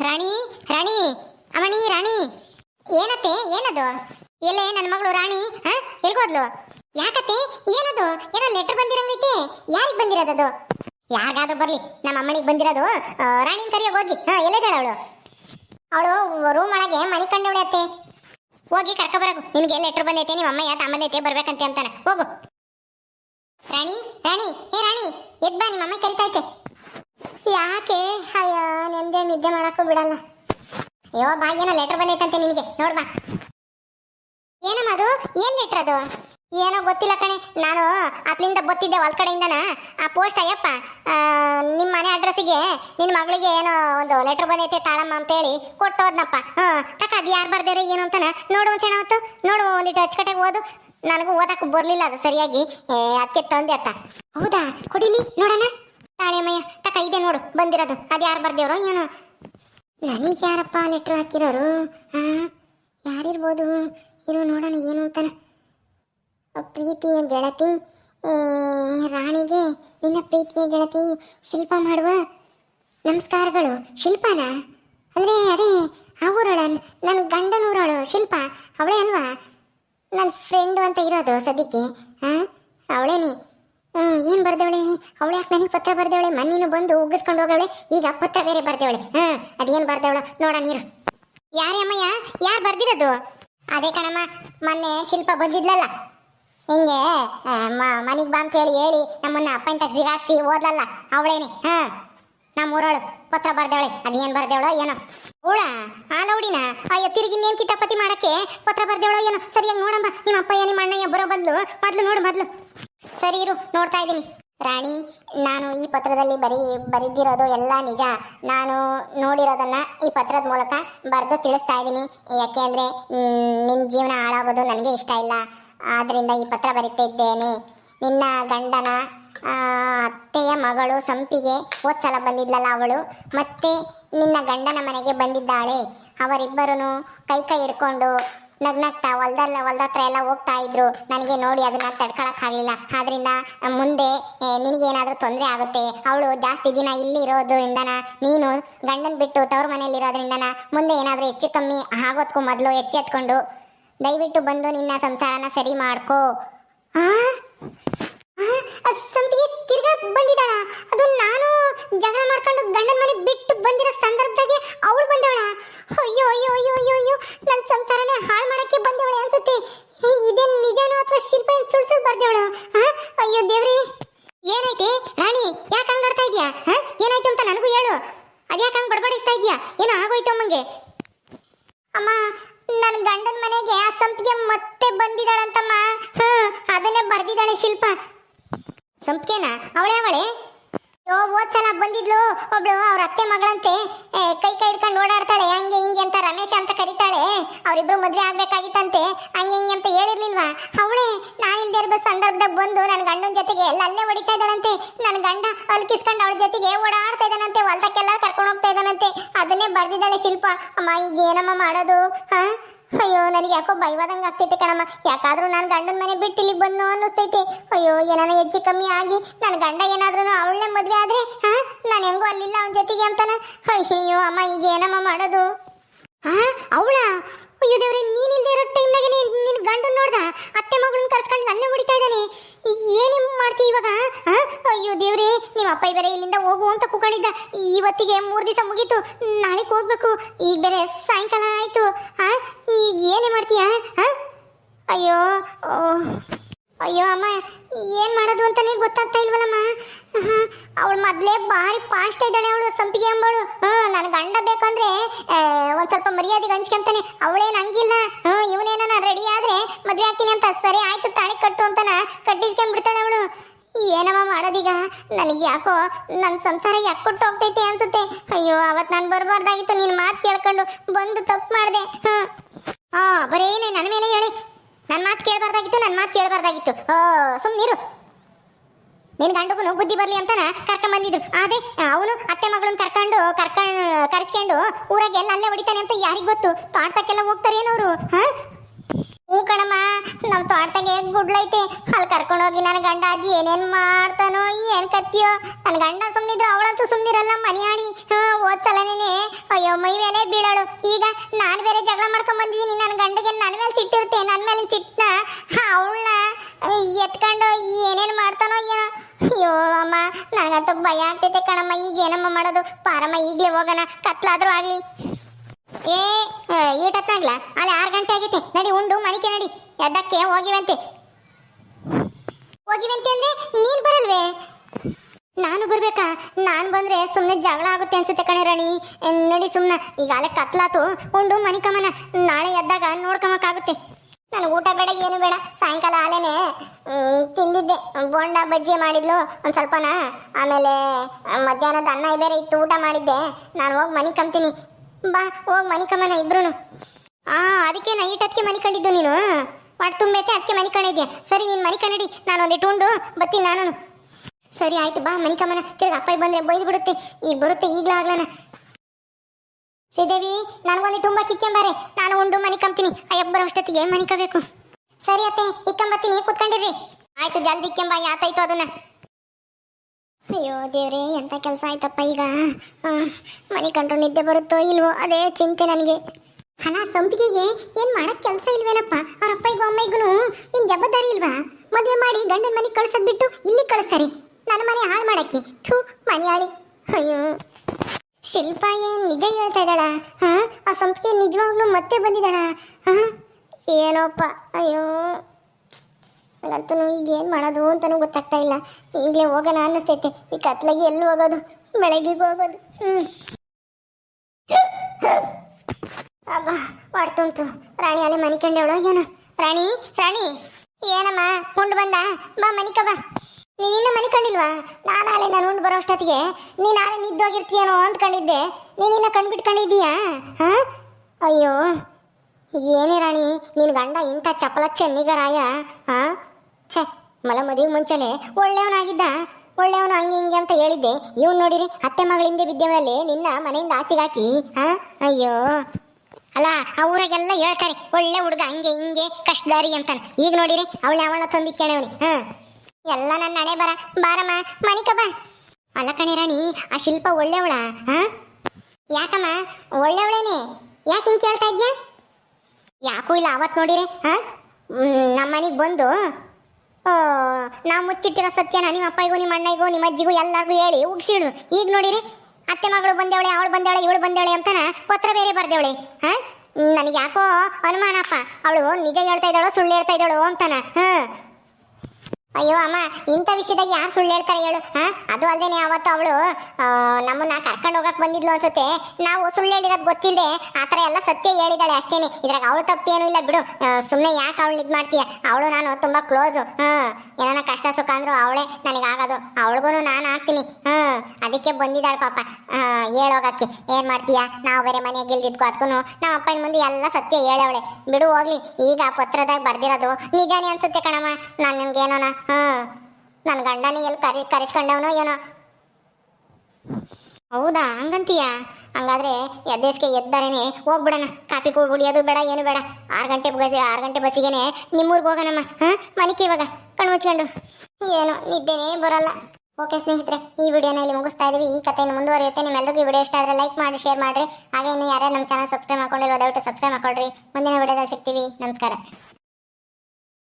ರಾಣಿ ರಾಣಿ ಅವಣಿ ರಾಣಿ. ಏನತ್ತೆ, ಏನದು? ಎಲ್ಲೇ ನನ್ನ ಮಗಳು ರಾಣಿ, ಹಾ? ಯಾಕತ್ತೆ, ಏನದು? ಏನೋ ಲೆಟರ್ ಬಂದಿರಂಗೈತೆ. ಯಾರಿಗೆ ಬಂದಿರೋದದು? ಯಾರಿಗಾದ್ರೂ ಬರಲಿ, ನಮ್ಮ ಅಮ್ಮನಿಗೆ ಬಂದಿರೋದು ರಾಣಿನ ಕರಿಯ ಹೋಗಿ. ಹಾ, ಎಲ್ಲಿದ್ದಾಳೆ ಅವಳು? ಅವಳು ರೂಮ್ ಒಳಗೆ ಮನೆ ಕಂಡವಳೆ ಅತ್ತೆ ಹೋಗಿ ಕರ್ಕೊಬರಕು ನಿನಗೆ ಲೆಟರ್ ಬಂದೈತೆ, ನಿಮ್ಮ ಅಮ್ಮ ಯಾತ ಬಂದೈತೆ ಬರ್ಬೇಕಂತೆ ಅಂತಾನೆ. ಹೋಗು. ರಾಣಿ ರಾಣಿ ಏ ರಾಣಿ ಎದ್ ನಿಮ್ಮ ಅಮ್ಮ ಕರಿತೈತೆ ಯಾಕೆ? ಅಯ್ಯೋ ನಿಮ್ದೇ ನಿದ್ದೆ ಮಾಡಕ್ಕೂ ಬಿಡಲ್ಲ. ಅಯ್ಯೋ ಬಾ ಏನೋ ಲೆಟರ್ ಬಂದೈತಂತೆ ನಿನಗೆ. ನೋಡ್ ಬಾ. ಏನಮ್ಮ ಅದು? ಏನ್ ಲೆಟರ್ ಅದು? ಏನೋ ಗೊತ್ತಿಲ್ಲ ಕಣೆ. ನಾನು ಅತ್ಲಿಂದ ಗೊತ್ತಿದ್ದೆ ಹೊಲ್ ಕಡೆಯಿಂದನ. ಆ ಪೋಸ್ಟ್ ಅಯ್ಯಪ್ಪ ನಿಮ್ಮ ಮನೆ ಅಡ್ರೆಸ್ಸಿಗೆ ನಿನ್ನ ಮಗಳಿಗೆ ಏನೋ ಒಂದು ಲೆಟರ್ ಬಂದೈತೆ ತಾಳಮ್ಮ ಅಂತೇಳಿ ಕೊಟ್ಟು ಹೋದ್ನಪ್ಪ ಹಾ, ತಕ, ಅದು ಯಾರು ಬರ್ದೇವ್ರೆ ಏನು ಅಂತಾನ? ನೋಡು ಹೊತ್ತು. ನೋಡು ಒಂದಿಟ್ಟು ಅಚ್ಚುಕಟ್ಟಾಗಿ ಓದು. ನನಗೂ ಓದಕ್ಕೆ ಬರಲಿಲ್ಲ ಅದು ಸರಿಯಾಗಿ. ಅದಕ್ಕೆ ತಂದೆ ಅತ್ತ. ಹೌದಾ? ಕೊಡಿಲಿ, ನೋಡೋಣ. ತಾಳೆಮಯ್ಯ ಇದೆ ನೋಡು, ಬಂದಿರೋದು. ಅದು ಯಾರು ಬರ್ದೇವ್ರೋ? ಏನೋ? ನನಗೆ ಯಾರಪ್ಪ ಲೆಟ್ರ್ ಹಾಕಿರೋರು? ಹಾಂ ಯಾರಿರ್ಬೋದು? ಇರು ನೋಡೋಣ ಏನು ಅಂತಾನೆ. ಪ್ರೀತಿಯ ಗೆಳತಿ ರಾಣಿಗೆ, ನಿನ್ನ ಪ್ರೀತಿಯ ಗೆಳತಿ ಶಿಲ್ಪ ಮಾಡುವ ನಮಸ್ಕಾರಗಳು. ಶಿಲ್ಪನ? ಅಂದರೆ ಅದೇ, ಆ ಊರಳ ನನ್ನ ಗಂಡನೂರವಳು ಶಿಲ್ಪ. ಅವಳೇ ಅಲ್ವಾ? ನನ್ನ ಫ್ರೆಂಡು ಅಂತ ಇರೋದು ಸದ್ಯಕ್ಕೆ. ಹಾಂ ಅವಳೇನೆ. ಹ್ಞೂ ಏನು ಬರ್ದವಳೆ? ಅವಳು ಯಾಕೆ ನನಗೆ ಪತ್ರ ಬರ್ದವಳೆ? ಮಣ್ಣಿನ ಬಂದು ಉಗ್ಗಿಸ್ಕೊಂಡು ಹೋಗವಳೆ? ಈಗ ಪತ್ರ ಬೇರೆ ಬರ್ದವಳೆ. ಹಾಂ ಅದೇನು ಬರ್ದವಳ? ನೋಡ ನೀರು ಯಾರೇ ಅಮ್ಮಯ್ಯ? ಯಾರು ಬರ್ದಿರೋದು? ಅದೇ ಕಣಮ್ಮ, ಮೊನ್ನೆ ಶಿಲ್ಪ ಬಂದಿದ್ಲಲ್ಲ. ಹಿಂಗೆ ಮನೆಗೆ ಬಾ ಅಂತ ಹೇಳಿ ಹೇಳಿ ನಮ್ಮನ್ನ ಅಪ್ಪಂತ ಸಿಗಾಕ್ಸಿ ಓದ್ಲಲ್ಲ ಅವಳೇನೆ. ಹಾ ನಮ್ಮ ಊರಳು ಪತ್ರ ಬರ್ದವಳೆ. ಅದೇನ್ ಬರ್ದೇವಳೋ ಏನೋ. ಹೂಳ ಆ ಲೌಡಿನ? ಅಯ್ಯ, ತಿರುಗಿ ಇನ್ನೇನು ಕಿತಾಪತಿ ಮಾಡಕ್ಕೆ ಪತ್ರ ಬರ್ದೇವಳೋ ಏನೋ. ಸರಿಯಾಗಿ ನೋಡಮ್ಮ ನಿಮ್ಮ ಅಪ್ಪ ನಿಮ್ಮ ಅಣ್ಣಯ್ಯ ಬರೋ ಬದಲು, ಮೊದ್ಲು ನೋಡು ಮೊದ್ಲು. ಸರಿ ಇರು, ನೋಡ್ತಾ ಇದ್ದೀನಿ. ರಾಣಿ, ನಾನು ಈ ಪತ್ರದಲ್ಲಿ ಬರೀ, ಬರೆದಿರೋದು ಎಲ್ಲ ನಿಜ. ನಾನು ನೋಡಿರೋದನ್ನ ಈ ಪತ್ರದ ಮೂಲಕ ಬರೆದು ತಿಳಿಸ್ತಾ ಇದ್ದೀನಿ. ಯಾಕೆ ಅಂದರೆ ನಿನ್ನ ಜೀವನ ಹಾಳಾಗೋದು ನನಗೆ ಇಷ್ಟ ಇಲ್ಲ. ಆದ್ದರಿಂದ ಈ ಪತ್ರ ಬರೀತಾ ಇದ್ದೇನೆ. ನಿನ್ನ ಗಂಡನ ಅತ್ತೆಯ ಮಗಳು ಸಂಪಿಗೆ ಸಲ ಬಂದಿದ್ಲಲ್ಲ ಅವಳು? ಮತ್ತೆ ನಿನ್ನ ಗಂಡನ ಮನೆಗೆ ಬಂದಿದ್ದಾಳೆ. ಅವರಿಬ್ಬರೂ ಕೈ ಕೈ ಹಿಡ್ಕೊಂಡು ನಗ್ನಗ್ತಾ ಹೊಲ್ದಲ್ಲ ಹೊಲ್ದ ಹತ್ರ ಎಲ್ಲ ಹೋಗ್ತಾ ಇದ್ರು. ನನಗೆ ನೋಡಿ ಅದನ್ನ ತಡ್ಕೊಳಕ್ಕಾಗಲಿಲ್ಲ. ಆದ್ರಿಂದ, ಮುಂದೆ ನಿನಗೇನಾದ್ರೂ ತೊಂದರೆ ಆಗುತ್ತೆ. ಅವಳು ಜಾಸ್ತಿ ದಿನ ಇಲ್ಲಿ ಇರೋದ್ರಿಂದನ? ನೀನು ಗಂಡನ್ ಬಿಟ್ಟು ತವ್ರ ಮನೇಲಿ ಇರೋದ್ರಿಂದನ? ಮುಂದೆ ಏನಾದ್ರೂ ಹೆಚ್ಚು ಕಮ್ಮಿ ಆಗೋದ್ಕು ಮೊದಲು ಎಚ್ಚೆತ್ಕೊಂಡು ದಯವಿಟ್ಟು ಬಂದು ನಿನ್ನ ಸಂಸಾರನ ಸರಿ ಮಾಡ್ಕೋ. ಸಂಪಿಗೆ ತಿರ್ಗಾ ಬಂದಿದ್ದಾಳ? ಅದು ನಾನು ಜಗಳ ಮಾಡ್ಕೊಂಡು ಗಂಡನ ಮನೆ ಬಿಟ್ಟು ಬಂದಿರೋ ಸಂದರ್ಭದಾಗೆ ಅವಳು ಬಂದವಳ ಅಯ್ಯೋ ಅಯ್ಯೋ ಅಯ್ಯೋ ಅಯ್ಯೋ ಅಯ್ಯೋ ನನ್ನ ಸಂಸಾರನೇ ಹಾಳು ಮಾಡಕ್ಕೆ ಬಂದವಳೆ ಅನ್ಸುತ್ತೆ ಹೇ, ಇದೇನ್ ನಿಜಾನೋ ಅಥವಾ ಶಿಲ್ಪ ಏನ್ ಸುಳ್ ಸುಳ್ ಬರ್ದೇವಳು ಅಯ್ಯೋ ದೇವ್ರಿ ಏನೈತೆ ರಾಣಿ ಯಾಕೆ ಹಂಗ್ ನೋಡ್ತಾ ಇದ್ಯಾ ಹ? ಏನಾಯ್ತು ಅಂತ ನನಗೂ ಹೇಳು ಅದ್ಯಾಕೆ ಹಂಗ್ ಬಡಬಡಿಸ್ತಾ ಇದ್ಯಾ ಏನೋ ಆಗೋಯ್ತು ಅಮ್ಮಂಗೆ ಅಮ್ಮ ನನ್ನ ಗಂಡನ ಮನೆಗೆ ಆ ಸಂಪಿಗೆ ಮತ್ತೆ ಬಂದಿದ್ದಾಳಂತಮ್ಮ. ಹ್ಞೂ ಅದನ್ನೇ ಬರ್ದಿದ್ದಾಳೆ ಶಿಲ್ಪ. ಸಂಪಿಗೆನಾ? ಅವಳೆ ಅವಳೆ? ಯೋ ಹೋದ್ ಸಲ ಬಂದಿದ್ಲು. ಒಬ್ಳು ಅವ್ರ ಅತ್ತೆ ಮಗಳಂತೆ. ಕೈ ಕೈ ಹಿಡ್ಕೊಂಡು ಓಡಾಡ್ತಾಳೆ. ಹಂಗೆ ಹಿಂಗೆ ಅಂತ ರಮೇಶ ಅಂತ ಕರೀತಾಳೆ. ಅವರಿಬ್ರು ಮದ್ವೆ ಆಗ್ಬೇಕಾಗಿತ್ತಂತೆ. ಹಂಗೆ ಹಿಂಗೆ ಅಂತ ಹೇಳಿರ್ಲಿಲ್ವಾ? ಅವಳೇ, ನಾನು ಇಲ್ದೇ ಇರೋ ಸಂದರ್ಭದಾಗ ಬಂದು ನನ್ನ ಗಂಡನ ಜೊತೆಗೆ ಎಲ್ಲ ಅಲ್ಲೇ ಹೊಡಿತಾ ಇದ್ದಾಳಂತೆ. ನನ್ನ ಗಂಡ ಅಲ್ಕಿಸ್ಕೊಂಡು ಅವಳ ಜೊತೆಗೆ ಓಡಾಡ್ತಾ ಇದ್ದಾನಂತೆ. ಹೊಲ್ದಕ್ಕೆಲ್ಲ ಕರ್ಕೊಂಡು ಹೋಗ್ತಾ ಇದ್ದಾನಂತೆ. ಅದನ್ನೇ ಬರ್ದಿದ್ದಾಳೆ ಶಿಲ್ಪ. ಅಮ್ಮ ಈಗ ಏನಮ್ಮ ಮಾಡೋದು? ಹಾ? ಅಯ್ಯೋ, ನನಗೆ ಯಾಕೋ ಭಯವಾದಂಗೆ ಆಗ್ತೈತೆ ಕಣಮ್ಮ. ಯಾಕಾದ್ರೂ ನಾನು ಗಂಡನ ಮನೆ ಬಿಟ್ಟು ಇಲ್ಲಿಗೆ ಬಂದು ಅನ್ನಿಸ್ತೈತೆ. ಅಯ್ಯೋ, ಏನಾನ ಹೆಚ್ಚು ಕಮ್ಮಿ ಆಗಿ ನನ್ನ ಗಂಡ ಏನಾದ್ರೂ ಅವಳನ್ನೇ ಮದುವೆ ಆದ್ರೆ ಹಾ ನಾನು ಹೆಂಗೂ ಅಲ್ಲಿಲ್ಲ ಅವನ ಜೊತೆಗೆ ಅಂತಾನ? ಅಯ್ಯೋ ಅಮ್ಮ, ಈಗ ಏನಮ್ಮ ಮಾಡೋದು? ಹಾ ಅವಳ? ಅಯ್ಯೋ ದೇವ್ರೆ ನೀನಿಲ್ದೇ ಇರೋ ಟೈಮ್ನಾಗೆ ನಿನ್ನ ಗಂಡನ ನೋಡ್ದ? ಅತ್ತೆ ಮಗಳನ್ನ ಕರ್ಸ್ಕೊಂಡು ಅಲ್ಲೇ ಹೊಡಿತಾ ಇದ್ದಾನೆ ಈಗ ಏನು ಮಾಡ್ತಿ ಇವಾಗ ಹಾ ಅಯ್ಯೋ ದೇವ್ರೆ ನಿಮ್ಮ ಅಪ್ಪ ಬೇರೆ ಇಲ್ಲಿಂದ ಹೋಗು ಅಂತ ಕೂಕೊಂಡಿದ್ದ ಇವತ್ತಿಗೆ ಮೂರು ದಿವಸ ಮುಗೀತು. ನಾಳೆಗೆ ಹೋಗ್ಬೇಕು. ಈಗ ಬೇರೆ ಸಾಯಂಕಾಲ ಆಯ್ತು. ಹಾ ಈಗ ಏನೇ ಮಾಡ್ತೀಯಾ? ಅಯ್ಯೋ. ಅಯ್ಯೋ, ಅಮ್ಮ, ಏನ್ ಮಾಡೋದು ಅಂತಾನೆ ಗೊತ್ತಾಗ್ತಾ ಇಲ್ವಲ್ಲಮ್ಮ? ಅವಳು ಮೊದ್ಲೇ ಭಾರಿ ಪಾಸ್ಟ್ ಇದ್ದಾಳೆ ಅವಳು, ಸಂಪಿಗೆ ಅಂಬಳು. ಹ್ಮ್ ನನ್ನ ಗಂಡ ಬೇಕಂದ್ರೆ ಒಂದ್ ಸ್ವಲ್ಪ ಮರ್ಯಾದೆಗೆ ಹಂಚ್ಕೊಂತಾನೆ. ಅವಳೇನ್ ಹಂಗಿಲ್ಲ. ಹ್ಮ್ ಇವನೇನ ರೆಡಿ ಆದ್ರೆ ಮದ್ವೆ ಆಗ್ತೀನಿ ಅಂತ. ಸರಿ, ಆಯ್ತು, ತಾಳಿ ಕಟ್ಟು ಅಂತಾನ ಕಟ್ಟಿಸ್ಕೊಂಡ್ಬಿಡ್ತಾಳೆ ಅವಳು. ಏನಮ್ಮ ಮಾಡೋದೀಗ? ನನಗೆ ಯಾಕೋ ನನ್ನ ಸಂಸಾರ ಯಾಕೆ ಕೊಟ್ಟು ಹೋಗ್ತೈತೆ ಅನ್ಸುತ್ತೆ. ಅಯ್ಯೋ ಅವತ್ತು ನಾನು ಬರಬಾರ್ದಾಗಿತ್ತು. ನಿನ್ನ ಮಾತು ಕೇಳ್ಕೊಂಡು ಬಂದು ತಪ್ಪು ಮಾಡಿದೆ. ಹಾಂ. ಹಾ ಬರೇನೆ ನನ್ನ ಮೇಲೆ ಹೇಳಿ. ನನ್ನ ಮಾತು ಕೇಳಬಾರ್ದಾಗಿತ್ತು ನನ್ನ ಮಾತು ಕೇಳಬಾರ್ದಾಗಿತ್ತು. ಓ ಸುಮ್ಮನಿರು ನಿನ್ ಗಂಡಗೂ ಬುದ್ಧಿ ಬರಲಿ ಅಂತಾನೆ ಕರ್ಕೊಂಡ್ ಬಂದಿದ್ರು. ಅದೇ ಅವನು ಅತ್ತೆ ಮಗಳನ್ನ ಕರ್ಕೊಂಡು ಕರ್ಕೊಂಡು ಕರೆಸ್ಕೊಂಡು ಊರಾಗ ಎಲ್ಲ ಅಲ್ಲೇ ಹೊಡಿತಾನೆ ಅಂತ ಯಾರಿಗೆ ಗೊತ್ತು? ತೋಟಕ್ಕೆಲ್ಲ ಅವರು ಹಾ? ಹ್ಞೂ ಕಣಮ್ಮ ನಮ್ಮ ತೋಟದಾಗೆ ಗುಡ್ಲೈತೆ ಅಲ್ಲಿ ಕರ್ಕೊಂಡು ಹೋಗಿ ನನ್ನ ಗಂಡ ಅದು ಏನೇನ್ ಮಾಡ್ತಾನೋ, ಏನು ಕತ್ತಿಯೋ. ನನ್ನ ಗಂಡ ಸುಮ್ಮನಿದ್ರು ಅವಳಂತೂ ಸುಮ್ಮನಿರಲ್ಲ ಮನೆಯಾಣಿ. ಹೋದ್ ನೀನೇ. ಅಯ್ಯೋ ಅಯ್ಯೋ ಮೈ ಮೇಲೆ ಬೀಳೋಳು. ಈಗ ನಾನು ಬೇರೆ ಜಗಳ ಮಾಡ್ಕೊಂಡು ಬಂದಿದ್ದೀನಿ. ನನ್ನ ಗಂಡಗೆ ನನ್ನ ಮೇಲೆ ಸಿಟ್ಟಿರುತ್ತೆ ನನ್ನ ಮೇಲೆ ಸಿಟ್ಟನ ಅವಳನ್ನ ಎತ್ಕೊಂಡು ಏನೇನು ಮಾಡ್ತಾನೋ ಏನೋ. ಅಯ್ಯೋ, ಅಮ್ಮ, ನನಗಂತೂ ಭಯ ಆಗ್ತೈತೆ ಕಣಮ್ಮ. ಈಗ ಏನಮ್ಮ ಮಾಡೋದು? ಪಾರಮ್ಮ, ಈಗಲೇ ಹೋಗೋಣ. ಕತ್ಲಾದರೂ ಆಗ್ಲಿ. ಏ ಈಟತ್ನಾಗ್ಲ? ಅಲ್ಲಿ ಆರು ಗಂಟೆ ಆಗೈತೆ. ನಡಿ, ಉಂಡು, ಮನಿಕೆ ನಡಿ. ಎದ್ದಕ್ಕೆ ಹೋಗಿವಂತೆ. ಹೋಗಿವಂತೆ ಅಂದ್ರೆ ನೀನ್ ಬರಲ್ವೇ? ನಾನು ಬರ್ಬೇಕಾ? ನಾನು ಬಂದ್ರೆ ಸುಮ್ಮನೆ ಜಗಳ ಆಗುತ್ತೆ ಅನ್ಸುತ್ತೆ ಕಣೆ ರಾಣಿ. ನೋಡಿ ಸುಮ್ಮನೆ ಈಗಾಗಲೇ ಕತ್ಲಾತು. ಉಂಡು ಮನಿಕಮ್ಮನ ನಾಳೆ ಎದ್ದಾಗ ನೋಡ್ಕೊಂಬಕ್ಕಾಗುತ್ತೆ ನನಗೆ ಊಟ ಬೇಡ ಏನು ಬೇಡ. ಸಾಯಂಕಾಲ ಆಲೇನೆ ತಿಂದಿದ್ದೆ. ಬೋಂಡ ಬಜ್ಜಿ ಮಾಡಿದ್ಲು ಒಂದ್ ಸ್ವಲ್ಪನ. ಆಮೇಲೆ ಮಧ್ಯಾಹ್ನದ ಅನ್ನ ಬೇರೆ ಇತ್ತು, ಊಟ ಮಾಡಿದ್ದೆ. ನಾನು ಹೋಗಿ ಮನಿ ಕಂತೀನಿ ಬಾ ಹೋಗಿ ಮನಿ ಕಮ್ಮನ ಇಬ್ರು ಆ, ಅದಕ್ಕೆ ನೈಟ್ ಅದಕ್ಕೆ ಮನಿ ನೀನು. ಹೊಟ್ಟೆ ತುಂಬೈತೆ ಅದಕ್ಕೆ ಮನಿ ಸರಿ, ನೀನು ಮನಿ ನಾನು ಒಂದೇ ಟೂಂಡು ಬತ್ತೀನಿ ನಾನು ಸರಿ, ಆಯ್ತು, ಬಾ, ಮನಿ ಕಮ್ಮನ ತಿರ್ಗಿ ಅಪ್ಪ ಬಂದ್ರೆ ಬೈದು ಬಿಡುತ್ತೆ. ಈಗ ಬರುತ್ತೆ, ಈಗಲೇ ಆಗ್ಲಾನ. ಶ್ರೀದೇವಿ, ನನಗೊಂದು ತುಂಬ ಕಿಕ್ಕೆಂಬಾರೆ. ನಾನು ಉಂಡು, ಮನಿ ಕಂಬ್ತೀನಿ. ಅಯ್ಯಬ್ಬರ ಬರೋ ಅಷ್ಟೊತ್ತಿಗೆ ಮನಿಕಬೇಕು ಸರಿ ಅತ್ತೆ, ಇಕ್ಕಂಬತ್ತೀನಿ ಕೂತ್ಕೊಂಡಿರ್ರಿ. ಆಯ್ತು, ಜಲ್ದಿ ಇಕ್ಕಂಬ ಯಾತಾಯ್ತು ಅದನ್ನ. ಅಯ್ಯೋ ದೇವ್ರೆ ಎಂಥ ಕೆಲಸ ಆಯ್ತಪ್ಪ ಈಗ? ಮನೆ ಕಂಡ್ರು ನಿದ್ದೆ ಬರುತ್ತೋ ಇಲ್ವೋ ಅದೇ ಚಿಂತೆ ನನಗೆ. ಅಲ್ಲ, ಸಂಪಿಗೆಗೆ ಏನು ಮಾಡಕ್ ಕೆಲಸ ಇಲ್ವೇನಪ್ಪ? ಅವ್ರ ಅಪ್ಪಗೂ ಅಮ್ಮಗೂ ಏನು ಜವಾಬ್ದಾರಿ ಇಲ್ವಾ? ಮದುವೆ ಮಾಡಿ ಗಂಡನ ಮನೆಗೆ ಕಳ್ಸೋದು ಬಿಟ್ಟು ಇಲ್ಲಿ ಕಳಿಸ್ತಾರೆ. ನನ್ನ ಮನೆ ಹಾಳು ಮಾಡಕ್ಕೆ. ಥೂ, ಮನೆ ಹಾಳಿ. ಅಯ್ಯೋ. ಶಿಲ್ಪ ಏನು ನಿಜ ಹೇಳ್ತಾ ಇದ್ದಾಳ? ಹಾಂ ಆ ಸಂಪಿಗೆ ನಿಜವಾಗ್ಲೂ ಮತ್ತೆ ಬಂದಿದ್ದಾಳ? ಹಾ ಏನೋಪ್ಪ? ಅಯ್ಯೋ. ನಂತೂ ಈಗ ಏನು ಮಾಡೋದು ಅಂತಲೂ ಗೊತ್ತಾಗ್ತಾ ಇಲ್ಲ. ಈಗಲೇ ಹೋಗೋಣ ಅನ್ನಿಸ್ತೈತೆ. ಈ ಕತ್ಲಾಗಿ ಎಲ್ಲಿ ಹೋಗೋದು? ಬೆಳಗ್ಗೆ ಹೋಗೋದು. ಹ್ಞೂ ಅಬ್ಬ ಹೊಡ್ತುಂಟು ರಾಣಿ ಅಲ್ಲೇ ಮನೆ ಕಂಡವಳು. ರಾಣಿ ರಾಣಿ. ಏನಮ್ಮ, ಉಂಡು ಬಂದ? ಬಾ ಮನಿಕ ಬಾ. ನೀನು ಮನಿಕೊಂಡಿಲ್ವಾ ನಾನು ಅಲ್ಲೇ, ನಾನು ಉಂಡು ಬರೋ ಅಷ್ಟೊತ್ತಿಗೆ. ನೀನು ನಾಳೆ ನಿದ್ದೋಗಿರ್ತೀಯನೋ ಅಂದ್ಕೊಂಡಿದ್ದೆ. ನೀನಿನ್ನ ಕಣ್ಬಿಟ್ಕೊಂಡಿದ್ದೀಯಾ? ಹಾಂ? ಅಯ್ಯೋ. ಏನೇ ರಾಣಿ? ನಿನ್ನ ಗಂಡ ಇಂಥ ಚಪಲ ಚೆನ್ನಿಗರಾಯ ಹಾ? ಛೆ ಮಲ ಮದುವೆ ಮುಂಚೆನೆ ಒಳ್ಳೆಯವನಾಗಿದ್ದ. ಒಳ್ಳೆಯವನು ಹಂಗೆ ಹಿಂಗೆ ಅಂತ ಹೇಳಿದ್ದೆ. ಇವ್ನು ನೋಡಿರಿ, ಅತ್ತೆ ಮಗಳಿಂದ ಹಿಂದೆ ನಿನ್ನ ಮನೆಯಿಂದ ಆಚೆಗೆ ಹಾಕಿ ಹಾ ಅಯ್ಯೋ. ಅಲ್ಲ, ಆ ಊರಾಗೆಲ್ಲ ಹೇಳ್ತಾರೆ, ಒಳ್ಳೆ ಹುಡುಗ ಹಂಗೆ ಹಿಂಗೆ ಕಷ್ಟದಾರಿ ಅಂತಾನೆ. ಈಗ ನೋಡಿರಿ, ಅವಳೆ ಅವಳ ತಂದಿ ಅವನಿ ಹಾ ಎಲ್ಲ ನನ್ನ ಹಣೆ ಬರ, ಬಾರಮ್ಮ, ಮನಿಕ ಬಾ. ಅಲ್ಲ ಕಣೆ ರಾಣಿ, ಆ ಶಿಲ್ಪ ಒಳ್ಳೆಯವಳ ಹಾ ಯಾಕಮ್ಮ, ಒಳ್ಳೆಯವಳೇನೆ? ಯಾಕೆ ಹಿಂಗೆ ಕೇಳ್ತಾ ಇದ್ಯಾ? ಯಾಕೂ ಇಲ್ಲ ಅವತ್ತು ನೋಡಿರಿ ಹಾ ನಮ್ಮ ಮನೆಗೆ ಬಂದು ನಾವು ಮುಚ್ಚಿಟ್ಟಿರೋ ಸತ್ಯನ, ನಿಮ್ಮ ಅಪ್ಪಾಯಿಗೂ, ನಿಮ್ಮ ಅಣ್ಣಗೂ ನಿಮ್ಮ ಅಜ್ಜಿಗೂ ಎಲ್ಲರಿಗೂ ಹೇಳಿ, ಉಗ್ಸಿಡು. ಈಗ ನೋಡಿರಿ, ಅತ್ತೆ ಮಗಳು ಬಂದೇವಳೆ, ಅವಳು ಬಂದೇವಳೆ, ಇವಳು ಬಂದೇವಳೆ ಅಂತಾನ ಪತ್ರ ಬೇರೆ ಬರ್ದೇವಳೆ, ಹಾ? ನನಗೆ ಯಾಕೋ ಅನುಮಾನಪ್ಪ. ಅವಳು ನಿಜ ಹೇಳ್ತಾ ಇದ್ದಾಳೋ, ಸುಳ್ಳು ಹೇಳ್ತಾ ಇದ್ದಾಳೋ ಅಂತಾನ, ಹಾ? ಅಯ್ಯೋ ಅಮ್ಮ, ಇಂಥ ವಿಷಯದಾಗ ಯಾರು ಸುಳ್ಳು ಹೇಳ್ತಾರೆ ಹೇಳು, ಹಾ? ಅದು ಅಲ್ದೇನೆ ಅವತ್ತು ಅವಳು ನಮ್ಮನ್ನ ಕರ್ಕೊಂಡು ಹೋಗಕ್ ಬಂದಿದ್ಲು ಅನ್ಸುತ್ತೆ. ನಾವು ಸುಳ್ಳು ಹೇಳಿರೋದು ಗೊತ್ತಿಲ್ಲದೆ ಆ ಥರ ಎಲ್ಲ ಸತ್ಯ ಹೇಳಿದಾಳೆ ಅಷ್ಟೇನೆ. ಇದ್ರಾಗ ಅವಳು ತಪ್ಪೇನು ಇಲ್ಲ ಬಿಡು. ಸುಮ್ಮನೆ ಯಾಕೆ ಅವಳು ಇದು ಮಾಡ್ತೀಯ? ಅವಳು ನಾನು ತುಂಬಾ ಕ್ಲೋಸು ಹ್ಮ್ ಏನಾನ ಕಷ್ಟ ಸುಖ ಅಂದ್ರು ಅವಳೇ ನನಗಾಗೋದು ಅವಳಿಗೂ ನಾನು ಹಾಕ್ತೀನಿ ಹ್ಮ್ ಅದಕ್ಕೆ ಬಂದಿದ್ದಾಳೆ ಪಾಪ ಹೇಳೋಗಕ್ಕೆ. ಏನ್ ಮಾಡ್ತೀಯ? ನಾವು ಬೇರೆ ಮನೆಗೆ ಗೆಲ್ದಿದ್ಕೋ ಅದಕ್ಕೂ ನಮ್ಮ ಅಪ್ಪನ ಮುಂದೆ ಎಲ್ಲ ಸತ್ಯ ಹೇಳವಳೆ. ಬಿಡು ಹೋಗ್ಲಿ, ಈಗ ಪತ್ರದಾಗ ಬರ್ದಿರೋದು ನಿಜಾನೇ ಅನ್ಸುತ್ತೆ ಕಣಮ್ಮ. ನಾನು ನಿನ್ಗೇನೋನ ಹಾ ನನ್ನ ಗಂಡನೇ ಎಲ್ಲಿ ಕರಿ, ಕರೆಸ್ಕೊಂಡವನೋ ಏನೋ. ಹೌದಾ, ಹಂಗಂತೀಯ? ಹಂಗಾದ್ರೆ ಎದ್ದೇಸ್ಗೆ ಎದ್ದಾರೇನೆ, ಹೋಗ್ಬಿಡಣ. ಕಾಫಿ ಕೂಡ ಕುಡಿಯೋದು ಬೇಡ, ಏನು ಬೇಡ. ಆರು ಗಂಟೆ ಬಸ್, ಆರು ಗಂಟೆ ಬಸ್ಸಿಗೆನೆ ನಿಮ್ಮೂರ್ಗೆ ಹೋಗೋಣಮ್ಮ, ಹಾಂ? ಮನಿಕೆ ಇವಾಗ, ಕಣ್ಣು ಮುಚ್ಕೊಂಡು. ಏನು, ನಿದ್ದೆನೇ ಬರಲ್ಲ. ಓಕೆ ಸ್ನೇಹಿತರೆ, ಈ ವಿಡಿಯೋನ ಇಲ್ಲಿ ಮುಗಿಸ್ತಾ ಇದೀವಿ. ಈ ಕಥೆಯನ್ನು ಮುಂದುವರಿಯುತ್ತೆ. ನಿಮ್ಮೆಲ್ಲರಿಗೂ ಈ ವಿಡಿಯೋ ಇಷ್ಟ ಆದರೆ ಲೈಕ್ ಮಾಡಿ, ಶೇರ್ ಮಾಡಿರಿ. ಹಾಗೆ ಇನ್ನು ಯಾರ್ಯಾರು ನಮ್ಮ ಚಾನಲ್ ಸಬ್ಸ್ಕ್ರೈಬ್ ಮಾಡ್ಕೊಂಡಿಲ್ಲ ದಯವಿಟ್ಟು ಸಬ್ಸ್ಕ್ರೈಬ್ ಮಾಡ್ಕೊಳ್ರಿ. ಮುಂದಿನ ವಿಡಿಯೋದಲ್ಲಿ ಸಿಗ್ತೀವಿ. ನಮಸ್ಕಾರ.